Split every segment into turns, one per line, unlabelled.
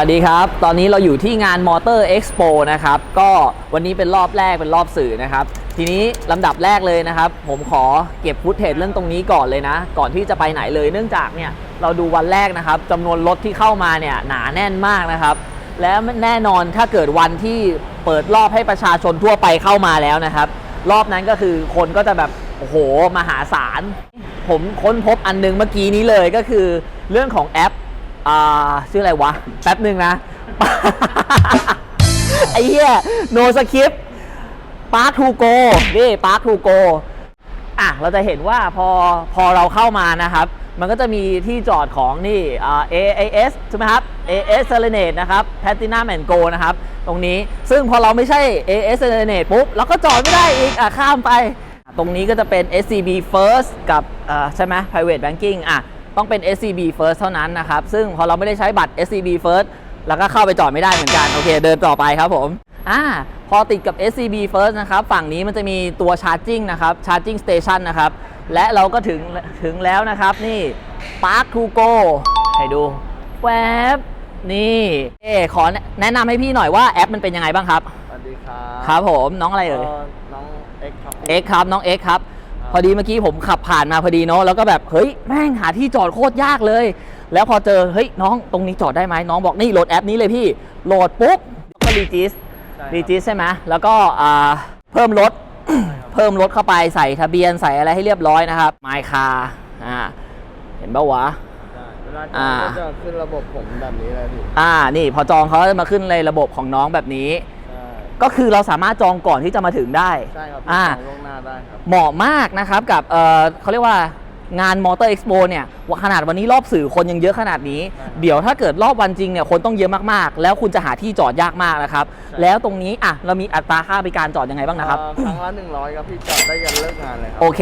วัสดีครับ ตอนนี้เราอยู่ที่งาน Motor Expo นะครับ ก็วันนี้เป็นรอบแรกเป็นรอบสื่อนะครับ ทีนี้ลำดับแรกเลยนะครับ ผมขอเก็บฟุตเทจเรื่องตรงนี้ก่อนเลยนะ ก่อนที่จะไปไหนเลย เนื่องจากเนี่ยเราดูวันแรกนะครับจำนวนรถที่เข้ามาเนี่ยหนาแน่นมากนะครับ และแน่นอนถ้าเกิดวันที่เปิดรอบให้ประชาชนทั่วไปเข้ามาแล้วนะครับ รอบนั้นก็คือคนก็จะแบบโอ้โหมหาศาล ผมค้นพบอันนึงเมื่อกี้นี้เลยก็คือเรื่องของแอป อ่าชื่ออะไรวะ แป๊บหนึ่งนะ ไอ้เหี้ยโนสคริปปาร์คทูโกนี่ปาร์คทูโกอะเราจะเห็นว่าพอพอเราเข้ามานะครับ มันก็จะมีที่จอดของนี่อ่า AAS ใช่ไหมครับ AS Serenade นะครับ Platinum and Go นะครับ ตรงนี้ซึ่งพอเราไม่ใช่ AS Serenade ปุ๊บเราก็จอดไม่ได้อีกอะข้ามไป ตรงนี้ก็จะเป็น SCB First กับอ่าใช่ไหม Private Banking อะ ต้องเป็น SCB First เท่านั้นนะครับ ซึ่งพอเราไม่ได้ใช้บัตร SCB First แล้วก็เข้าไปจอดไม่ได้เหมือนกัน โอเคเดินต่อไปครับผมอ่าพอติดกับ SCB First นะครับ ฝั่งนี้มันจะมีตัว Charging นะครับ Charging Station นะครับ และเราก็ถึงถึงแล้วนะครับ นี่ Park to Go ให้ดูแวบนี่เอ๊ขอแนะนำให้พี่หน่อยว่าแอปมันเป็นยังไงบ้างครับ
สวัสดีครับ
ครับผมน้องอะไรเอ่ย
ก็น้องเอ็กซ์ครับ
เอ็กครับน้องเอ็กครับ
ครับ
พอดีเมื่อกี้ผมขับผ่านมาพอดีเนาะแล้วก็แบบเฮ้ยแม่งหาที่จอดโคตรยากเลย แล้วพอเจอเฮ้ยน้องตรงนี้จอดได้ไหมน้องบอกนี่โหลดแอปนี้เลยพี่โหลดปุ๊บก็รีจิส
รี
จิสใช่ไหมแล้วก็เพิ่มรถเพิ่มรถเข้าไปใส่ทะเบียนใส่อะไรให้เรียบร้อยนะครับไมคาอ่าเห็นปะวะอ่า
จะขึ้นระบบผมแบบนี้เลยพี่
อ่านี่พอจองเขาจะมาขึ้นในระบบของน้องแบบนี้ ก็คือเราสามารถจองก่อนที่จะมาถึงได้
ใช่ครับ
อ่า
จองล่วงหน้าได้ครับ
เหมาะมากนะครับกับเอ่อเขาเรียกว่างานมอเตอร์เอ็กซ์โปเนี่ยว่าขนาดวันนี้รอบสื่อคนยังเยอะขนาดนี้
ใช่
เดี๋ยวถ้าเกิดรอบวันจริงเนี่ยคนต้องเยอะมากๆ แล้วคุณจะหาที่จอดยากมากนะครับ
ใช่
แล้วตรงนี้อะเรามีอัตราค่าบริการจอดยังไงบ้างนะครับ
เอ่อครั้งละ100ครับพี่จอดได้ยันเลิกงานเลยครั
โอเค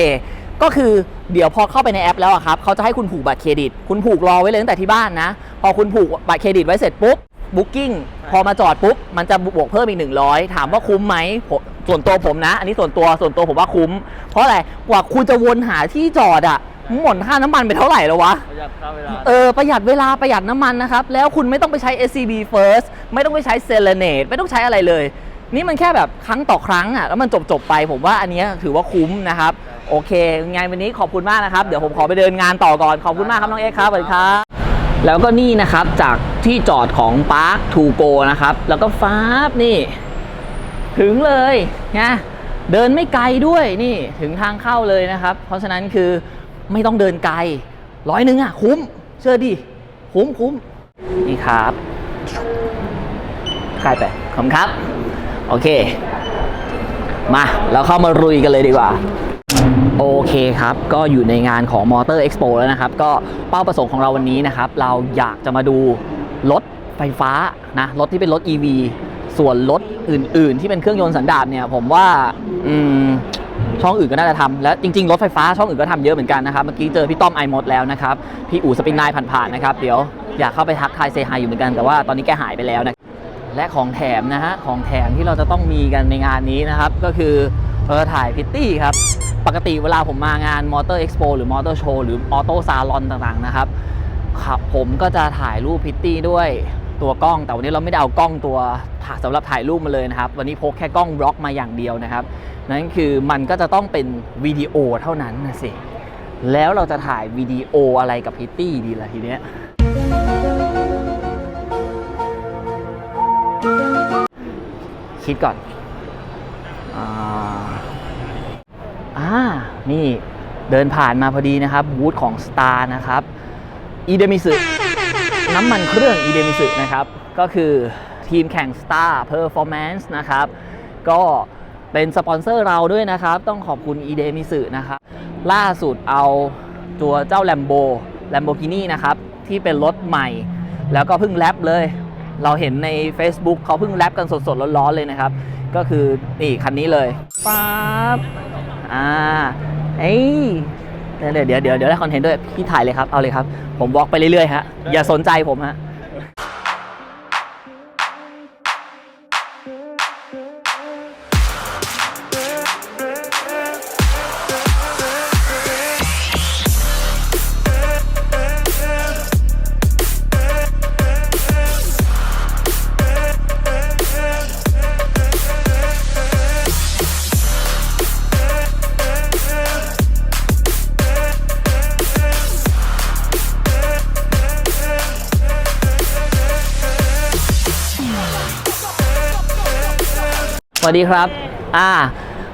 ก็คือเดี๋ยวพอเข้าไปในแอปแล้วอะครับเขาจะให้คุณผูกบัตรเครดิต คุณผูกรอไว้เลยตั้งแต่ที่บ้านนะ พอคุณผูกบัตรเครดิตไว้เสร็จปุ๊บ บุ๊กิ้งพอมาจอดปุ๊บ มันจะบวกเพิ่มอีก 100 ถามว่าคุ้มไหมผมส่วนตัวผมนะ อันนี้ส่วนตัวส่วนตัวผมว่าคุ้ม เพราะอะไรกว่าคุณจะวนหาที่จอดอะหมดค่าน้ำมันไปเท่าไหร่แล้ววะ
ประหยัดค่าเวลา
เออ ประหยัดเวลาประหยัดน้ำมันนะครับ แล้วคุณไม่ต้องไปใช้ SCB First ไม่ต้องไปใช้ Serenade ไม่ต้องใช้อะไรเลย นี่มันแค่แบบครั้งต่อครั้งอะแล้วมันจบจบๆไปผมว่าอันเนี้ยถือว่าคุ้มนะครับ โอเคงานวันนี้ขอบคุณมากนะครับ เดี๋ยวผมขอไปเดินงานต่อก่อนขอบคุณมากครับน้องเอ็กซ์ครับสวัสดีครับ แล้วก็นี่นะครับจากที่จอดของ Park to Go นะครับ แล้วก็ฟ้าบนี่ ถึงเลยนะเดินไม่ไกลด้วยนี่ถึงทางเข้าเลยนะครับ เพราะฉะนั้นคือไม่ต้องเดินไกลร้อยหนึ่งอะคุ้ม เชื่อดิคุ้มคุ้มนี่ครับใคลายไปขอบคุณครับ โอเค มาเราเข้ามารุยกันเลยดีกว่า โอเคครับ ก็อยู่ในงานของ Motor Expo แล้วนะครับ ก็เป้าประสงค์ของเราวันนี้นะครับ เราอยากจะมาดูรถไฟฟ้านะรถที่เป็นรถ EV ส่วนรถอื่น ๆ ที่เป็นเครื่องยนต์สันดาปเนี่ย ผมว่าอืมช่องอื่นก็น่าจะทำและจริง ๆ รถไฟฟ้าช่องอื่นก็ทำเยอะเหมือนกันนะครับ เมื่อกี้เจอพี่ต้อมไอมดแล้วนะครับ พี่อู๋สปินนายผ่านๆนะครับ เดี๋ยวอยากเข้าไปทักทายเซฮายอยู่เหมือนกันแต่ว่าตอนนี้แกหายไปแล้วนะและของแถมนะฮะของแถมที่เราจะต้องมีกันในงานนี้นะครับก็คือ เออถ่ายพิตตี้ครับ ปกติเวลาผมมางานมอเตอร์เอ็กซ์โปหรือมอเตอร์โชว์หรือออโต้ซาลอนต่างๆนะครับครับผมก็จะถ่ายรูปพิตตี้ด้วยตัวกล้องแต่วันนี้เราไม่ได้เอากล้องตัวถ่ายสำหรับถ่ายรูปมาเลยนะครับ วันนี้พกแค่กล้องบล็อกมาอย่างเดียวนะครับ นั่นคือมันก็จะต้องเป็นวิดีโอเท่านั้นนะสิแล้วเราจะถ่ายวิดีโออะไรกับพิตตี้ดีล่ะทีเนี้ยคิดก่อน อ่าอานี่เดินผ่านมาพอดีนะครับบูธของ Star นะครับอีเดมิสึน้ำมันเครื่องอีเดมิสึนะครับ ก็คือทีมแข่ง Star Performance นะครับ ก็เป็นสปอนเซอร์เราด้วยนะครับ ต้องขอบคุณอีเดมิสึนะครับ ล่าสุดเอาตัวเจ้า Lambo Lamborghini นะครับ ที่เป็นรถใหม่ แล้วก็เพิ่งแรปเลย เราเห็นใน Facebook เขาเพิ่งแรปกันสดๆร้อนๆเลยนะครับ ก็คือนี่คันนี้เลยป๊าบอ่าเอ้ยเดี๋ยวเดี๋ยวเดี๋ยวเดี๋ยวได้คอนเทนต์ด้วยพี่ถ่ายเลยครับเอาเลยครับ ผมวอล์กไปเรื่อยๆฮะอย่าสนใจผมฮะ วัสดีครับ อ่า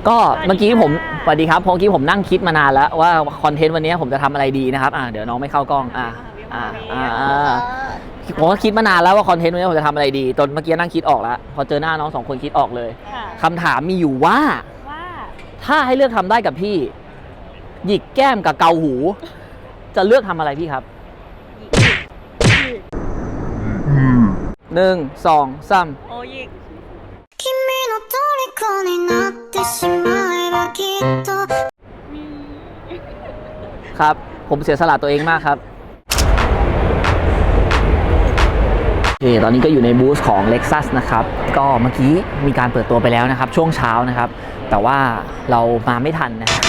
ก็เมื่อกี้ผมสวัสดีครับเพราะเมื่อกี้ผมนั่งคิดมานานแล้วว่าคอนเทนต์วันนี้ผมจะทำอะไรดีนะครับอ่าเดี๋ยวน้องไม่เข้ากล้องอ่าอ่าอ่าอ่าผมก็คิดมานานแล้วว่าคอนเทนต์วันนี้ผมจะทำอะไรดีจนเมื่อกี้นั่งคิดออกแล้วพอเจอหน้าน้องสองคนคิดออกเลย
ค่ะ
คำถามมีอยู่ว่า
ว่า
ถ้าให้เลือกทำได้กับพี่ หยิกแก้มกับเกาหู จะเลือกทำอะไรพี่ครับหนึ่งสองสาม
โอ้ยิก
君の虜になってしまえばきっと
ครับ ผมเสียสละตัวเองมากครับโอเคตอนนี้ก็อยู่ในบูธของ Lexus นะครับ ก็เมื่อกี้มีการเปิดตัวไปแล้วนะครับ ช่วงเช้านะครับ แต่ว่าเรามาไม่ทันนะฮะ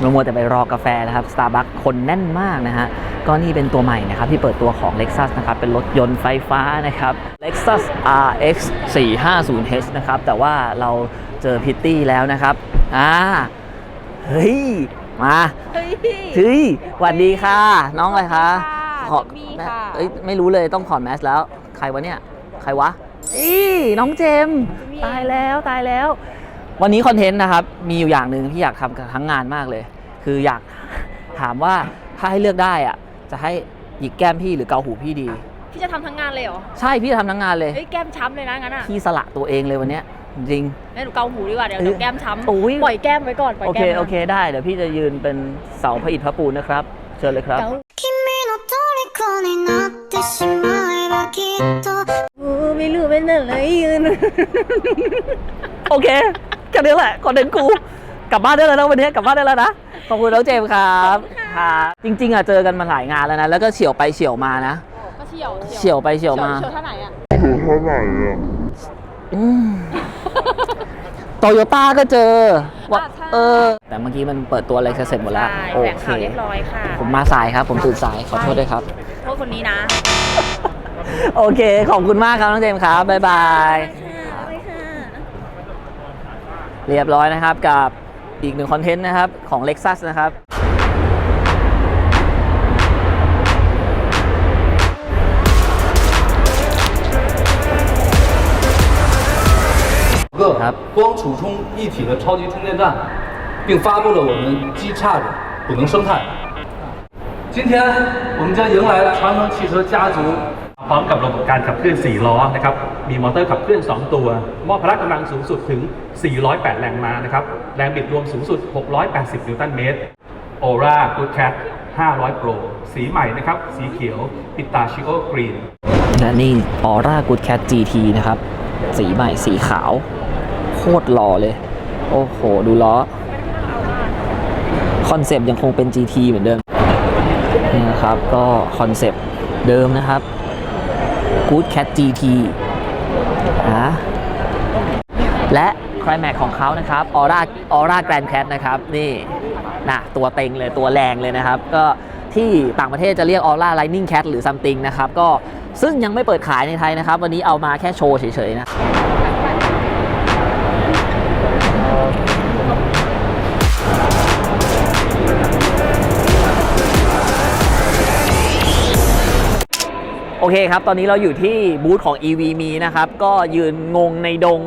เรามัวแต่ไปรอกาแฟนะครับ Starbucks คนแน่นมากนะฮะ ก็นี่เป็นตัวใหม่นะครับ ที่เปิดตัวของ Lexus นะครับ เป็นรถยนต์ไฟฟ้านะครับ Lexus RX 450h นะครับ แต่ว่าเรา เจอพิตตี้แล้วนะครับ อ่า เฮ้ย มา
เฮ้ย
เฮ้ยสวัสดีค่ะ น้องอะไรคะ
สวัสดีค่ะ
เอ้ยไม่รู้เลยต้องถอดแมสแล้ว ใครวะเนี่ย ใครวะอีน้องเจมส์ตายแล้วตายแล้ว วันนี้คอนเทนต์นะครับ มีอยู่อย่างหนึ่งที่อยากทำกับทั้งงานมากเลย คืออยากถามว่าถ้าให้เลือกได้อะ จะให้หยิกแก้มพี่หรือเกาหูพี่ดี
พี่จะทำทั้งงานเลยเหรอ
ใช่พี่จะทำทั้งงานเลย
เฮ้ยแก้มช้ำเลยนะงั้นอะ
พี่สละตัวเองเลยวันเนี้ย จริง
งั้นหนูเกาหูดีกว่าเดี๋ยว
เอ้ย
เดี๋ยวแก้มช้ำ
โอ้ย
ปล่อยแก้มไว้ก่อนปล่อย
โอเค
แก้ม
โอเคได้ เดี๋ยวพี่จะยืนเป็นเสาพระอิฐพระปูนนะครับ เชิญเลยครับ
เกา
君の虜になってしまえばきっと
โอ้ไม่รู้เป็นอะไรยืน
โอเคแค่นี้แหละคอนเทนต์กู กลับบ้านได้แล้วนะวันนี้กลับบ้านได้แล้วนะ ขอบคุณน้องเจมส์ครับครับจริง ๆอ่ะเจอกันมาหลายงานแล้วนะ แล้วก็เฉียวไปเฉียวมานะ
ก็เฉียว
เฉียวไปเฉียวมา
เฉียวเท่าไหร่อ่ะ
อืม โตโยต้าก็เจอว่า
อะใช่
เออ แต่เมื่อกี้มันเปิดตัวอะไรเสร็จหมดแล้ว
ใช่
โอ
แหล่ง
เค
ข่าวเรียบร้อยค่ะ
ผมมาสายครับ ผมตื่นสาย ขอโทษด้วยครับ
โทษคนนี้นะ
โอเค ขอบคุณมากครับ น้องเจมส์ครับ บ๊ายบาย
ไปค่ะ
เรียบร้อยนะครับกับอีกหนึ่งคอนเทนต์นะครับของ Lexus นะครับ
个
ครับ
光储充一体的超级充电站，并发布了我们机差的补能生态。今天我们将迎来传统汽车家族
พร้อมกับระบบการขับเคลื่อน 4 ล้อนะครับ มีมอเตอร์ขับเคลื่อน 2 ตัว มอบพละกำลังสูงสุดถึง 408 แรงม้านะครับ แรงบิดรวมสูงสุด 680 นิวตันเมตร Aura Good Cat 500 Pro สีใหม่นะครับ สีเขียว Pistachio Green
และนี่ Aura Good Cat GT นะครับ สีใหม่สีขาว โค ตรหล่อเลย โอ้โห ดูล้อ คอนเซปต์ยังคงเป็น GT เหมือนเดิมนี่นะครับ ก็คอนเซปต์เดิมนะครับ Good Cat GT นะและคลแม็กของเขานะครับ Aura Aura Grand Cat นะครับนี่นะตัวเต็งเลยตัวแรงเลยนะครับ ก็ที่ต่างประเทศจะเรียก Aura Lightning Cat หรือ something นะครับ ก็ซึ่งยังไม่เปิดขายในไทยนะครับ วันนี้เอามาแค่โชว์เฉยๆนะ โอเคครับ ตอนนี้เราอยู่ที่บูธของ EV มีนะครับ ก็ยืนงงในดง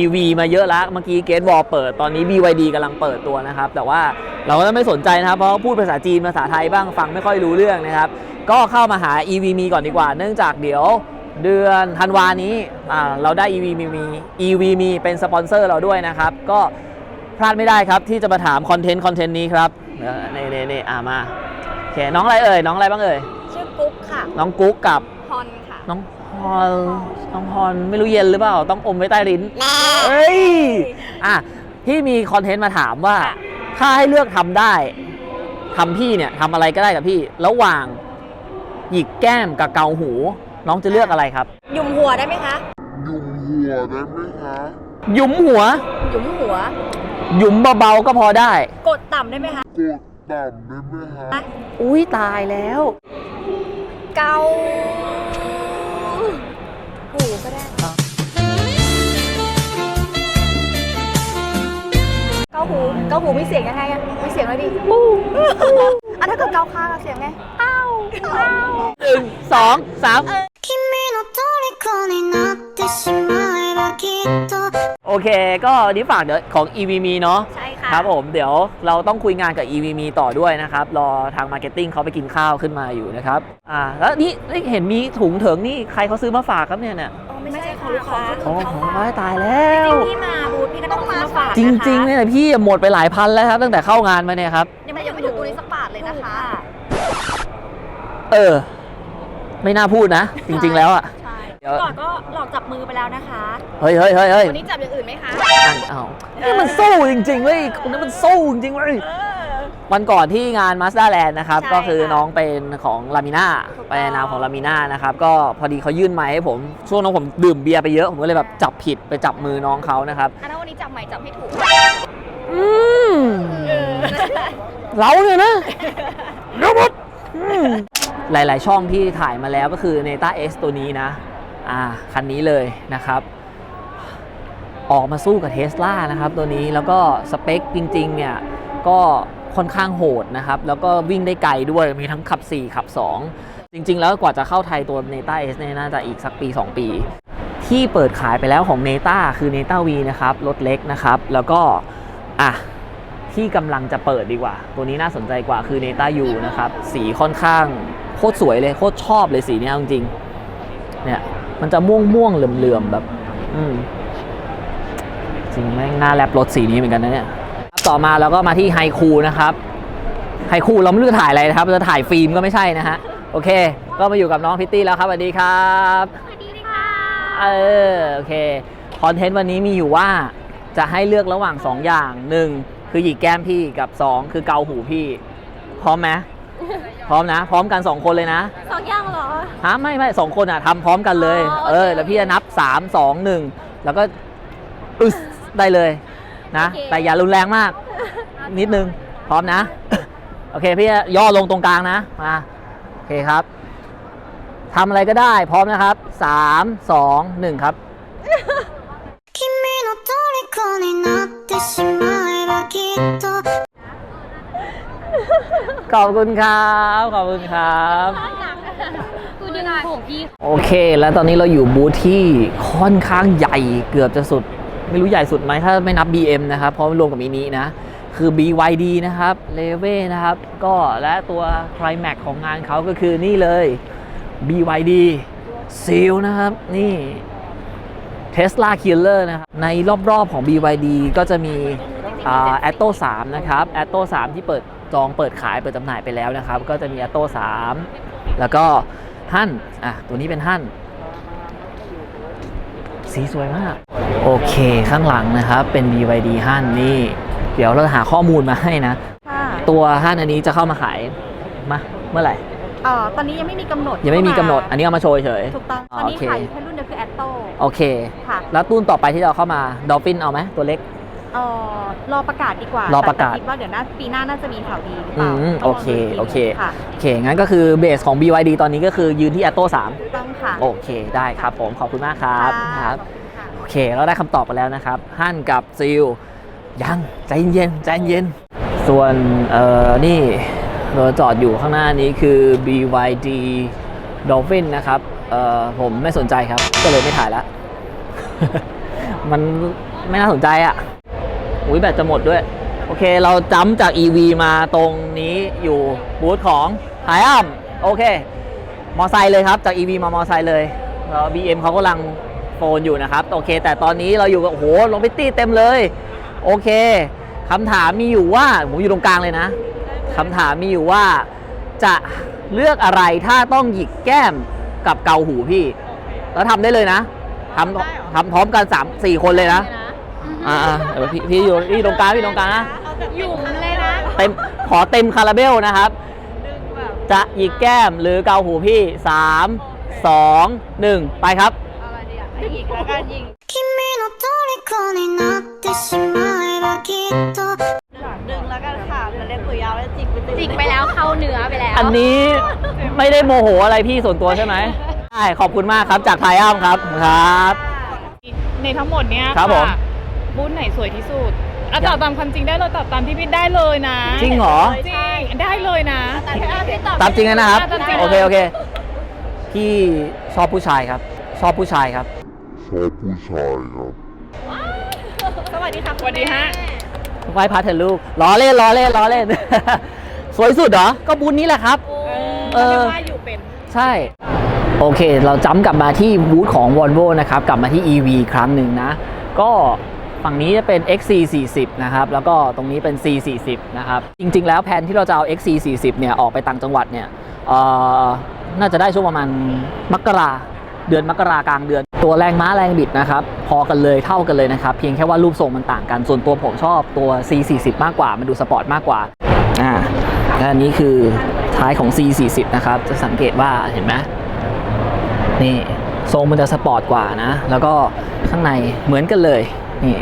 EV มาเยอะแล้ว เมื่อกี้เกตวอลเปิด ตอนนี้ BYD กำลังเปิดตัวนะครับ แต่ว่าเราก็ไม่สนใจนะครับ เพราะพูดภาษาจีน ภาษาไทยบ้างฟังไม่ค่อยรู้เรื่องนะครับ ก็เข้ามาหา EV มีก่อนดีกว่า เนื่องจากเดี๋ยวเดือนธันวานี้อ่าเราได้ EV มีมี EV มีเป็นสปอนเซอร์เราด้วยนะครับ ก็พลาดไม่ได้ครับที่จะมาถามคอนเทนต์คอนเทนต์นี้ครับเออนี่นี่นี่อ่ามาโอเคน้องอะไรเอ่ยน้องอะไรบ้างเอ่ย
ชื่อกุ๊กค่ะ
น้องกุ๊กกับ
ฮอ นค่ะ
น้องพอลน้องพรไม่รู้เย็นหรือเปล่า ต้องอมไว้ใต้ลิ้นเอ้ยอะพี่มีคอนเทนต์มาถามว่า
ค่ะ
ถ้าให้เลือกทำได้ทำพี่เนี่ยทำอะไรก็ได้กับพี่ ระหว่างหยิกแก้มกับเกาหู น้องจะเลือกอะไรครับ
หยุมหัวได้ไหมคะ
หยุมหัว
หยุมหัว
หยุมเบาๆก็พอได้
กดต่ำได้ไหมคะ
อุ้ยตายแล้ว
เกา เกาหู เกาหูมีเสียงยังไงอะมีเสียงอะไรดิปูอ่ะถ้าเกิดเกาคางอะเสียงไงอ้าวอ้าว
หนึ่งสองสาม
君の虜になってしまえばきっと
โอโอเค ก็วันนี้ฝากเดี๋ยวของ EVM เนาะ
ใช่ค่ะ
ครับผมเดี๋ยวเราต้องคุยงานกับ EVM ต่อด้วยนะครับ รอทางมาร์เก็ตติ้งเขาไปกินข้าวขึ้นมาอยู่นะครับอ่าแล้วนี่เห็นมีถุงเถิงนี่ใครเขาซื้อมาฝากครับเนี่ยเนี่ย
ไม่ใช่ของลูกค้า
โอ้โหตายแล้ว
พี่มาบูธพี่ก็ต้องมาฝาก
จริงๆเนี่ยพี่หมดไปหลายพันแล้วครับตั้งแต่เข้างานมาเนี่ยครับ
ยังไม่ยังไม่ถึงตัวนี้สักบาทเลยนะคะ
เออ ไม่น่าพูดนะ จริงๆแล้วอะ
ใช่
เดี๋ยว
ก่อนก็หลอกจับมือไปแล้วนะคะ
เฮ้ยเฮ้ยเฮ้ยเฮ้ย
วันนี้จับอย่างอื่นไหมคะ
อันเอานี่มันสู้จริงๆเว้ยคนนี้มันสู้จริงๆเว้ยวันก่อนที่งาน Mazda Land นะครับ
ใช่
ก็คือ
ค่ะ
น้องเป็นของลามิน่า
ถูกต้อง
ไปในนามของลามิน่านะครับ ก็พอดีเขายื่นไม้ให้ผม ช่วงนั้นผมดื่มเบียร์ไปเยอะ ผมก็เลยแบบจับผิดไปจับมือน้องเขานะครับ
อันนั้นวันนี้จับใหม่จับให้ถูก
อืมเราเนี่ยนะเดี๋ยวหมดอืมหลาย ๆ ช่องที่ถ่ายมาแล้วก็คือ Neta S ตัวนี้นะ อ่าคันนี้เลยนะครับ ออกมาสู้กับเทสลานะครับตัวนี้แล้วก็สเปคจริงๆเนี่ยก็ค่อนข้างโหดนะครับ แล้วก็วิ่งได้ไกลด้วยมีทั้งขับ 4 ขับ 2 จริง ๆ แล้วกว่าจะเข้าไทยตัว Neta S เนี่ยน่าจะอีกสักปี 2 ปี ที่เปิดขายไปแล้วของ Neta คือ Neta V นะครับรถเล็กนะครับ แล้วก็อะที่กำลังจะเปิดดีกว่า ตัวนี้น่าสนใจกว่าคือ Neta U นะครับ สีค่อนข้างโคตรสวยเลย โคตรชอบเลยสีนี้จริงๆเนี่ย มันจะม่วงม่วงๆเหลื่อมๆแบบ อืมจริงแม่งน่าแลบรถสีนี้เหมือนกันนะเนี่ยต่อมาเราก็มาที่ไฮคูนะครับไฮคูเราไม่รู้จะถ่ายอะไรนะครับจะถ่ายฟิล์มก็ไม่ใช่นะฮะโอเค ก็มาอยู่กับน้องพิตตี้แล้วครับสวัสดีครับ
สวัสดีค่ะ
เออโอเคคอนเทนต์วันนี้มีอยู่ว่าจะให้เลือกระหว่าง 2 อย่าง 1 คือหยิกแก้มพี่กับ 2 คือเกาหูพี่พร้อมไหม พร้อมนะ พร้อมกัน 2 คนเลยนะ
สองอย่างเหรอ
ฮะไม่ไม่สองคนอ่ะทำพร้อมกันเลย
อ๋อโอเค
เออ แล้วพี่จะนับ 3 2 1 แล้วก็อึสได้เลยนะ แต่อย่ารุนแรงมาก นิดนึง พร้อมนะ โอเค พี่จะย่อลงตรงกลางนะ มา โอเคครับทำอะไรก็ได้ พร้อมนะครับ 3 2 1 ครับ
君の虜になってしまえばきっと
ขอบคุณครับ ขอบคุณครับ
คุณดึงผมพี่
โอเค แล้วตอนนี้เราอยู่บูธที่ค่อนข้างใหญ่เกือบจะสุด ไม่รู้ใหญ่สุดไหมถ้าไม่นับ BM นะครับ เพราะรวมกับมินินะ คือ BYD นะครับเลเวนะครับ ก็และตัว Climax ของงานเขาก็คือนี่เลย BYD Seal นะครับ นี่ Tesla Killer นะครับ ในรอบๆของ BYD ก็จะมีอ่า Atto 3 นะครับ Atto 3 ที่เปิด จองเปิดขายเปิดจำหน่ายไปแล้วนะครับ ก็จะมี Atto 3แล้วก็ฮั่นอะตัวนี้เป็นฮั่นสีสวยมาก โอเคข้างหลังนะครับ เป็น BYD ฮั่นนี่ เดี๋ยวเราหาข้อมูลมาให้นะ
ค่ะ
ตัวฮั่นอันนี้จะเข้ามาขายมาเมื่อไหร่
เอ่อตอนนี้ยังไม่มีกำหนด
ยังไม่มีกำหนด อันนี้เอามาโชว์เฉย
ถูกต้อง
อ๋
ต
อ
อนนี้
โอเค
ขายอยู่แค่รุ่นเดียวคือแอตโต้
โอเค
ค่ะ
แล้วตู้นต่อไปที่เราเข้ามาดอฟฟินเอาไหมตัวเล็ก
เอ่อรอประกาศดีกว่า
อประกาศ
แต่คิดว่าเดี๋ยวหน้าปีหน้าน่าจะมีข่าวดีหรือเป
อื
ล่ามต้
โอ
องร
เค
ดูกที
โอเค
ค่ะ
โอเค งั้นก็คือเบสของ BYD ตอนนี้ก็คือยืนที่ Atto
ถูกต้องค่ะ
3โอเค ได้ครับผม ขอบคุณมากครับ
ค่ะ
ครับโอเค เราได้คำตอบไปแล้วนะครับ ฮั่นกับซิล ยัง ใจเย็นใจเย็น ส่วนเอ่อนี่เราจอดอยู่ข้างหน้านี้คือ BYD Dolphin นะครับ เอ่อผมไม่สนใจครับ ก็เลยไม่ถ่ายละ มันไม่น่าสนใจอะ่ะ อุ้ยแบตจะหมดด้วย โอเคเราจำจาก EV มาตรงนี้อยู่บูธของไฮอัมโอเค มอไซค์เลยครับ จาก EV มามอไซค์เลยแล้ว BM เขากำลังโฟนอยู่นะครับ โอเค แต่ตอนนี้เราอยู่กับโอ้โหลงพิตตี้เต็มเลย โอเคคำถามมีอยู่ว่าผมอยู่ตรงกลางเลยนะคำถามมีอยู่ว่าจะเลือกอะไรถ้าต้องหยิกแก้มกับเกาหูพี่ แล้วทำได้เลยนะทำทำพร้อมกัน3 4คนเลยนะ อ่าๆเดี๋ยวพี่พี่อยู่พี่ตรงกลางพี่ตรงกลางนะ
อยู่เลยนะ
เต็มขอเต็มคาราเบลนะครับ จะหยิกแก้มหรือเกาหูพี่ 3 2 1 ไปครับ
ยิงแล้วกันยิง
君の虜になってしまえばきっと
ดึงแล้วกันค่ะมันเล่นตัวยาวแล้วจิกไปจิกไปแล้วเข้าเนื้อไปแล้ว
อันนี้ไม่ได้โมโหอะไรพี่ส่วนตัวใช่ไหมใช่ขอบคุณมากครับจากไทยอ้ามครับครับ
ในทั้งหมดเนี้ย
ครับผม ะ
บูธไหนสวยที่สุดเอาตอบตามความจริงได้เลยตอบตามที่พี่ได้เลยนะ
จริงเหรอ
จริงได้เลยนะ
ตามจริงนะครับ
ตามจริง
โอเค โอเค พี่ชอบผู้ชายครับ ชอบผู้ชายครับ
ชอบผู้ชายครับ
วัสดีค่ะสวัสดีฮะ
ไหว้พระเถอะลูกล้อเล่นล้อเล่นล้อเล่น สวยสุดเหรอ ก็บุญนี้แหละครับ เออ
ว่าอยู่เป็น
ใช่ โอเค เราจำกลับมาที่บูธของ Volvo นะครับ กลับมาที่ EV อีกครั้งหนึ่งนะ ก็ ฝั่งนี้จะเป็น XC40 นะครับแล้วก็ตรงนี้เป็น C40 นะครับจริงๆ แล้วแผนที่เราจะเอา XC40 เนี่ยออกไปต่างจังหวัดเนี่ยเอ่อน่าจะได้ช่วงประมาณมกราเดือนมกรากลางเดือน ตัวแรงม้าแรงบิดนะครับพอกันเลยเท่ากันเลยนะครับเพียงแค่ว่ารูปทรงมันต่างกันส่วนตัวผมชอบตัว C40 มากกว่า มันดูสปอร์ตมากกว่าอ่าและอันนี้คือท้ายของ C40 นะครับจะสังเกตว่าเห็นไหมนี่ทรงมันจะสปอร์ตกว่านะ แล้วก็ข้างในเหมือนกันเลย นี่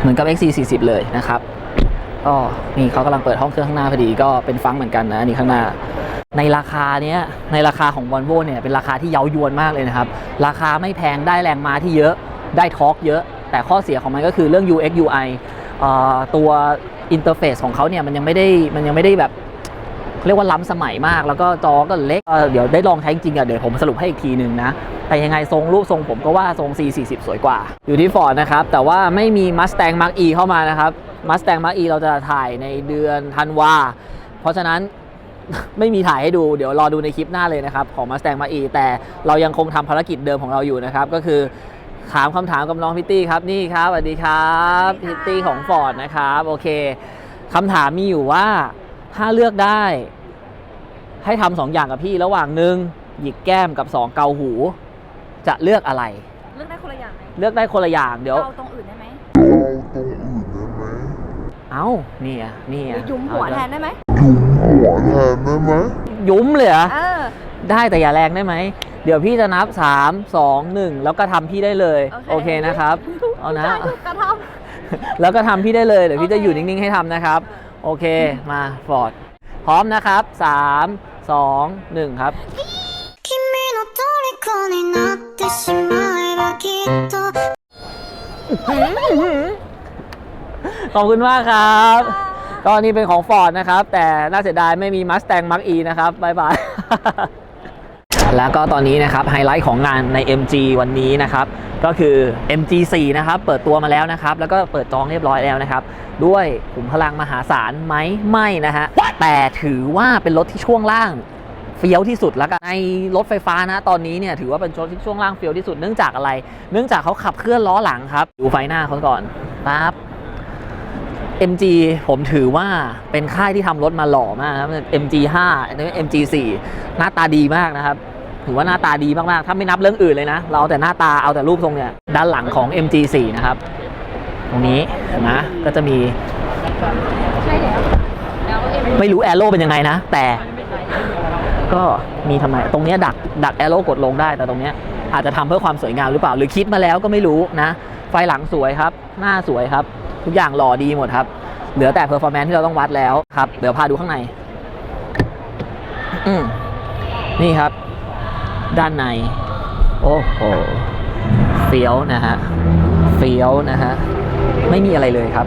เหมือนกับ XC40 เลยนะครับก็นี่เขากำลังเปิดห้องเครื่องข้างหน้าพอดีก็เป็นฟังก์เหมือนกันนะอันนี่ข้างหน้า ในราคาเนี้ยในราคาของ Volvo เนี่ยเป็นราคาที่เย้ายวนมากเลยนะครับ ราคาไม่แพงได้แรงม้าที่เยอะได้ทอร์กเยอะ แต่ข้อเสียของมันก็คือเรื่อง UX UI ตัวอินเทอร์เฟซของเขาเนี่ยมันยังไม่ได้มันยังไม่ได้แบบเรียกว่าล้ำสมัยมาก แล้วก็จอก็เล็กเดี๋ยวได้ลองใช้จริงอะเดี๋ยวผมสรุปให้อีกทีหนึ่งนะ แต่ยังไงทรงรูปทรงผมก็ว่าทรง C40 สวยกว่า อยู่ที่ Ford นะครับ แต่ว่าไม่มี Mustang Mach E เข้ามานะครับ Mustang Mach E เราจะถ่ายในเดือนธันวา เพราะฉะนั้นไม่มีถ่ายให้ดู เดี๋ยวรอดูในคลิปหน้าเลยนะครับ ของ Mustang Mach E แต่เรายังคงทำภารกิจเดิมของเราอยู่นะครับ ก็คือถามคำถามกับน้องพิตตี้ครับนี่ครับสวัสดีครับพิตตี้ของ Ford นะครับโอเคคำถามมีอยู่ว่าถ้าเลือกได้ ให้ทำสองอย่างกับพี่ระหว่างหนึ่งหยิกแก้มกับสองเกาหู จะเลือกอะไร
เลือกได้คนละอย่างไหม
เลือกได้คนละอย่างเดี๋ยว
เอาตรงอื่นได้ไหม
เอาเนี่ยเนี่ยยุ่ม
หัว
แท
นได้ไหมยุ้มหัวแทนได้ไหม
ยุ้มเลยอะได้แต่อย่าแรงได้ไหม เดี๋ยวพี่จะนับ 3 2 1 แล้วก็ทำพี่ได้เลย
โอเค
นะครับ เอานะ
ได้ถูกระทำ
แล้วก็ทำพี่ได้เลย เดี๋ยวพี่จะ
อ
ยู่นิ่ง ๆ ให้ทำนะครับ โอเคมาฟอร์ด พร้อมนะครับ 3 2 1 ครับ
เてしまえばきっと
ขอบคุณมากครับ ก็นี่เป็นของ Ford นะครับ แต่น่าเสียดายไม่มี Mustang Mach E นะครับบายบาย แล้วก็ตอนนี้นะครับไฮไลท์ของงานใน MG วันนี้นะครับ ก็คือ MG4 นะครับ เปิดตัวมาแล้วนะครับ แล้วก็เปิดจองเรียบร้อยแล้วนะครับ ด้วยขุมพลังมหาศาลไหมไม่นะฮะ แต่ถือว่าเป็นรถที่ช่วงล่าง เฟี้ยวที่สุดแล้วกันในรถไฟฟ้านะตอนนี้เนี่ยถือว่าเป็นรถที่ช่วงล่างเฟี้ยวที่สุดเนื่องจากอะไร เนื่องจากเขาขับเคลื่อนล้อหลังครับ ดูไฟหน้าเขาก่อนปั๊บ MG ผมถือว่าเป็นค่ายที่ทำรถมาหล่อมากนะครับ MG5 อันนี้ MG4 หน้าตาดีมากนะครับ ถือว่าหน้าตาดีมากๆ ถ้าไม่นับเรื่องอื่นเลยนะ เราเอาแต่หน้าตาเอาแต่รูปทรงเนี่ย ด้านหลังของ MG4 นะครับ ตรงนี้นะก็จะมี ไม่รู้แอโร่เป็นยังไงนะ แต่ ก็มีทำไมตรงนี้ดักดักแอโร่กดลงได้แต่ตรงนี้อาจจะทำเพื่อความสวยงามหรือเปล่า หรือคิดมาแล้วก็ไม่รู้นะ ไฟหลังสวยครับ หน้าสวยครับ ทุกอย่างหล่อดีหมดครับ เหลือแต่เพอร์ฟอร์แมนซ์ที่เราต้องวัดแล้วครับ เดี๋ยวพาดูข้างใน อืมนี่ครับ ด้านใน โอ้โหเฟี้ยวนะฮะเฟี้ยวนะฮะไม่มีอะไรเลยครับ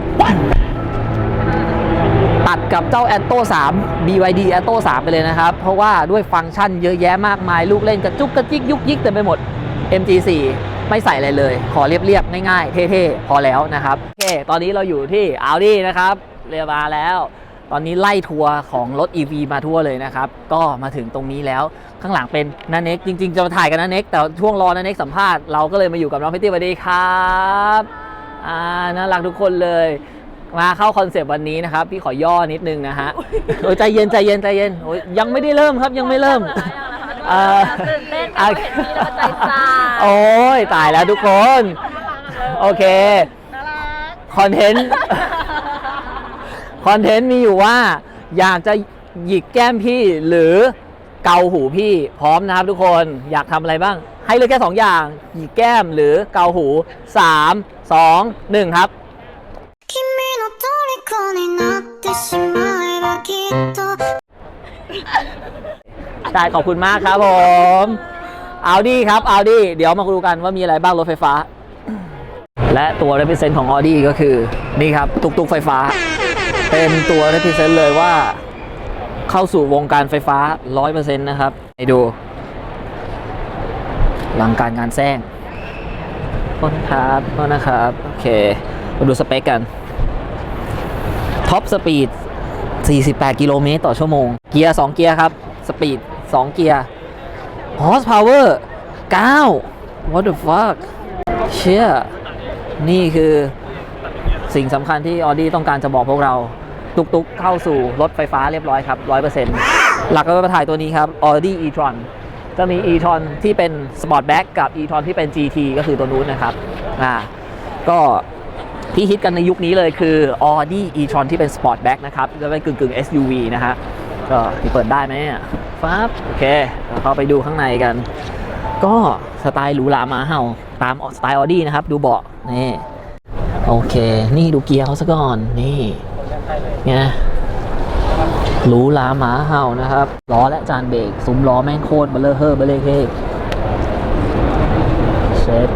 ตัดกับเจ้า a t o 3 BYD a t o 3 ไปเลยนะครับ เพราะว่าด้วยฟังก์ชันเยอะแยะมากมาย ลูกเล่นกระจุกกระจิกยุกยิกเต็มไปหมด MG4 ไม่ใส่อะไรเลย ขอเรียบๆ ง่ายๆ เท่ๆ พอแล้วนะครับโอเคตอนนี้เราอยู่ที่ Audi นะครับ เรียบมาแล้ว ตอนนี้ไล่ทัวร์ของรถ EV มาทั่วเลยนะครับ ก็มาถึงตรงนี้แล้วข้างหลังเป็นนันเน็กจริง ๆ จะมาถ่ายกันนันเน็กแต่ช่วงรอนันเน็กสัมภาษณ์เราก็เลยมาอยู่กับน้องพิตตี้สวัสดีครับอ่าน่ารักทุกคนเลย มาเข้าคอนเซปต์วันนี้นะครับ พี่ขอย่อนิดนึงนะฮะโอ้ใจเย็นใจเย็นใจเย็นโอ้ยยังไม่ได้เริ่มครับยังไม่เริ่มเออ
เต้น
โอ้ยตายแล้วทุกคน โอเคคอนเทนต์คอนเทนต์มีอยู่ว่า อยากจะหยิกแก้มพี่หรือเกาหูพี่พร้อมนะครับทุกคนอยากทำอะไรบ้าง ให้เลือกแค่สองอย่าง หยิกแก้มหรือเกาหู
สามสองหนึ่งครับ
ได้ขอบคุณมากครับผม เอาดีครับ เอาดี เดี๋ยวมาดูกันว่ามีอะไรบ้างรถไฟฟ้า และตัว represent ของ Audi ก็คือ นี่ครับ ตุกตุกไฟฟ้า เป็นตัว represent เลยว่า เข้าสู่วงการไฟฟ้า 100%นะครับให้ดู หลังการงานแซงโทษนครับโทษนะครับ โอเค มาดูสเปคกัน ท็อปสปีด 48 กิโลเมตรต่อชั่วโมง เกียร์ 2 เกียร์ครับ สปีด 2 เกียร์ horse power 9 what the fuck เชี่ยนี่คือสิ่งสำคัญที่ออดี้ต้องการจะบอกพวกเรา ตุกๆ เข้าสู่รถไฟฟ้าเรียบร้อยครับ 100%หลักก็มาถ่ายตัวนี้ครับ Audi e-tron จะมี e-tron ที่เป็น Sportback กับ e-tron ที่เป็น GT ก็คือตัวนู้นนะครับอ่าก็ ที่ฮิตกันในยุคนี้เลยคือ Audi e-tron ที่เป็น Sportback นะครับจะเป็นกึ่งกึ่งๆ SUV นะฮะก็ที่เปิดได้ไหมฟับโอเคเราเข้าไปดูข้างในกัน ก็สไตล์หรูหรามาเห่าตามสไตล์ออดี้นะครับ ดูเบาะนี่โอเค นี่ดูเกียร์เขาซะก่อนนี่ไงหรูหราหมาเห่านะครับล้อและจานเบรกซุ้มล้อแม่งโคตรเบลเลอร์เฮอร์เบลเลอร์เฮเช็ด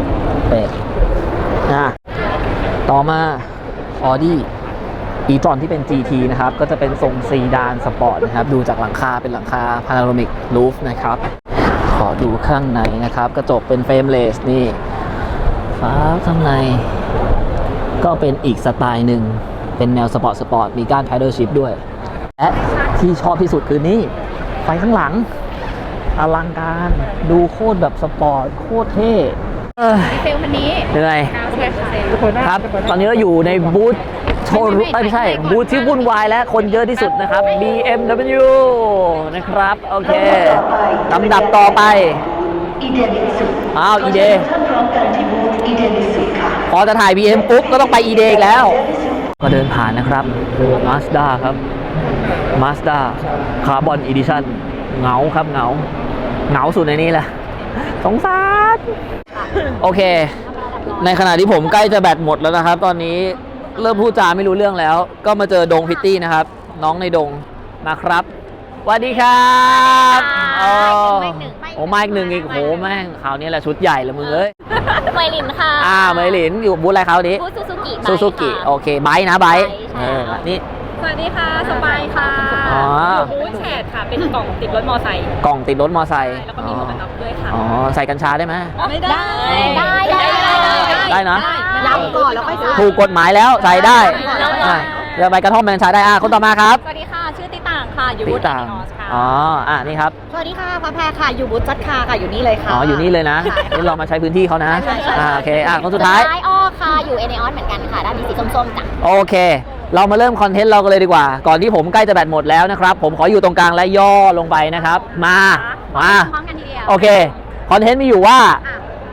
ต่อมาออดี้อีตรอนที่เป็น GT นะครับ ก็จะเป็นทรงซีดานสปอร์ตนะครับ ดูจากหลังคาเป็นหลังคาพา n า r มิก r ูฟนะครับ ขอดูข้างในนะครับ กระจกเป็นเฟรมเลสนี่ฟ้าข้างใน ก็เป็นอีกสไตล์หนึ่ง เป็นแนวสปอร์ตสปอร์ต มีกาน paddle shift ด้วย และที่ชอบที่สุดคือนี่ ไฟข้างหลัง อลังการ ดูโคตรแบบสปอร์ต โคตรเท่ เอ้ย
เซลล์คนนี้
เหนื่อย
ใช่ค่ะ
ครับ ตอนนี้เราอยู่ในบูธโชว์รูมเอ้ยไม่ใช่ บูธที่วุ่นวายและคนเยอะที่สุดนะครับ BMW นะครับ โอเคลำดับต่อไปอ้าวอีเดพอจะถ่าย BM ปุ๊บ ก็ต้องไปอีเดอีกแล้ว ก็เดินผ่านนะครับ Mazda ครับ Mazda Carbon Edition เหงาครับเหงา เหงาสุดในนี้แหละสงสาร โอเค ในขณะที่ผมใกล้จะแบตหมดแล้วนะครับ ตอนนี้เริ่มพูดจาไม่รู้เรื่องแล้ว ก็มาเจอดงพิตตี้นะครับ น้องในดงมาครับสวัสดีครับโอ้โอ้มาอีกหนึ่งอีกโหแม่งคราวนี้แหละชุดใหญ่เลยมึงเอ้ย
ไมลินค่ะ
อ่าเมลินอยู่บูธอะไรเขานี้
บูธซูซูกิ
ซูซูกิโอเคไบค์นะไบค์
ใช่
เออนี่
สวัสดีค่ะสปายค่ะ
อ๋อ
บูธแชทค่ะ เป็นกล่องติดรถมอไซค์
กล่องติดรถมอไซค์
แล้วก็มีหมวกกันน็อกด้วยค่ะ
อ๋อใส่กัญชาได้ไหม
ไม่ได้
ได้ได้ได้
ได้นะ
รับก่อนแล้วค่อยซื้อ
ถูกกฎหมายแล้วใส่ได้
ได้
อะ เรือใบกระท่อมแมงชาได้อะคนต่อมาครับ
สวัสดีค่ะ ชื่อติต่างค่ะ อยู่
ติ
บูธ
ต่าง
นอสค่ะ
อ๋ออะนี่ครับ
สวัสดีค่ะพระแพรค่ะ อยู่บูธจัดคาค่ะ อยู่นี่เลยค่ะ
อ๋อ อยู่นี่เลยนะนี่เรามาใช้พื้นที่เขานะ
ใช่ใช่ใช่
อ่าโอเคอะคนสุดท้าย
ท้ายอ้อค่ะ อยู่เอเนออนเหมือนกันค่ะ ด้านนี้สีส้มๆจ้ะ
โอเค เรามาเริ่มคอนเทนต์เรากันเลยดีกว่า ก่อนที่ผมใกล้จะแบตหมดแล้วนะครับ ผมขออยู่ตรงกลางและย่อลงไปนะครับ มา มา
พร้อมกันทีเดียว
โอเค คอนเทนต์มีอยู่ว่า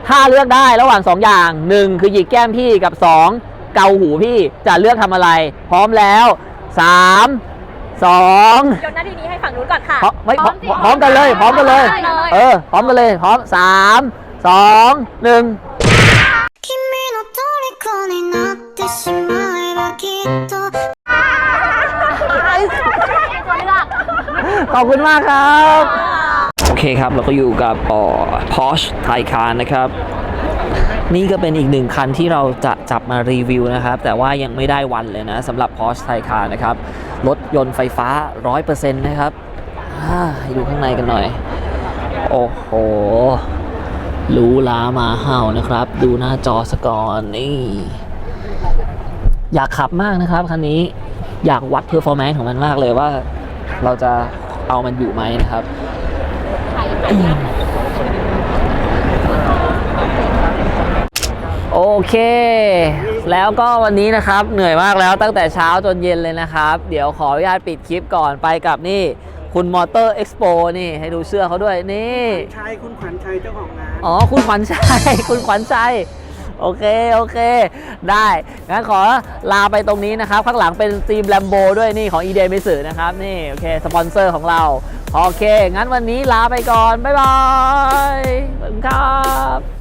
ถ้าเลือกได้ระหว่าง 2 อย่าง 1 คือหยิกแก้มพี่กับ 2 เกาหูพี่ จะเลือกทำอะไร พร้อมแล้ว 3 2
ยนหน้าที่นี้ให้ฝั่งนู้นก่อนค่ะ
พร้อมไม่พร้อมพร้อมกันเลย พร้อมกันเลย เออ พร้อมกันเลย พร้อมสามสองหนึ่ง
君の虜になってしまえばきっと
ขอบคุณมากครับ โอเคครับ เราก็อยู่กับเอ่อ Porsche Taycan นะครับ นี่ก็เป็นอีกหนึ่งคันที่เราจะจับมารีวิวนะครับ แต่ว่ายังไม่ได้วันเลยนะสำหรับ Porsche Taycan นะครับ รถยนต์ไฟฟ้า 100%นะครับอ่าให้ดูข้างในกันหน่อย โอ้โหรูหรามาเห่านะครับ ดูหน้าจอสกอนนี่ อยากขับมากนะครับคันนี้อยากวัดเพอร์ฟอร์แมนซ์ของมันมากเลยว่า เราจะเอามันอยู่ไหมนะครับ โอเค แล้วก็วันนี้นะครับเหนื่อยมากแล้วตั้งแต่เช้าจนเย็นเลยนะครับ เดี๋ยวขออนุญาตปิดคลิปก่อนไปกับนี่ คุณมอเตอร์เอ็กซ์โปนี่ให้ดูเสื้อเขาด้วยนี่
ชัยคุณขวัญชัยเจ้าของร้าน
อ๋อ คุณขวัญชัย คุณขวัญชัยโอเค โอเค ได้ งั้นขอลาไปตรงนี้นะครับ ข้างหลังเป็นทีมแลมโบด้วยนี่ของ e d เ m มิสึนะครับ นี่ โอเค สปอนเซอร์ของเรา โอเค งั้นวันนี้ลาไปก่อน บ๊ายบายขอบคุณครับ